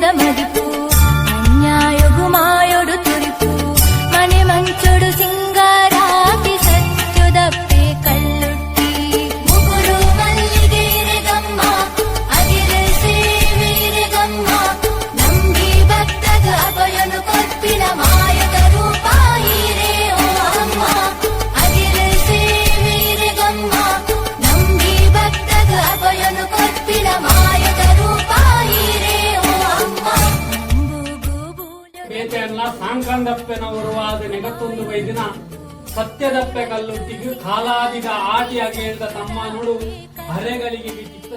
மதிப்பு ಅಲ್ಲ ಸಾಂಕ್ರಾಂದಪ್ಪೆನವರುವಾದ ನೆಗತ್ತೊಂದು ಬೈದಿನ ಸತ್ಯದಪ್ಪೆ ಕಲ್ಲುಟ್ಟಿಗೆ ಕಾಲಾದಿಗ ಆಟಿಯಾಗಿ ಹೇಳಿದ ತಮ್ಮ ನೋಡು ಹರೆಗಳಿಗೆ ಚಿತ್ತ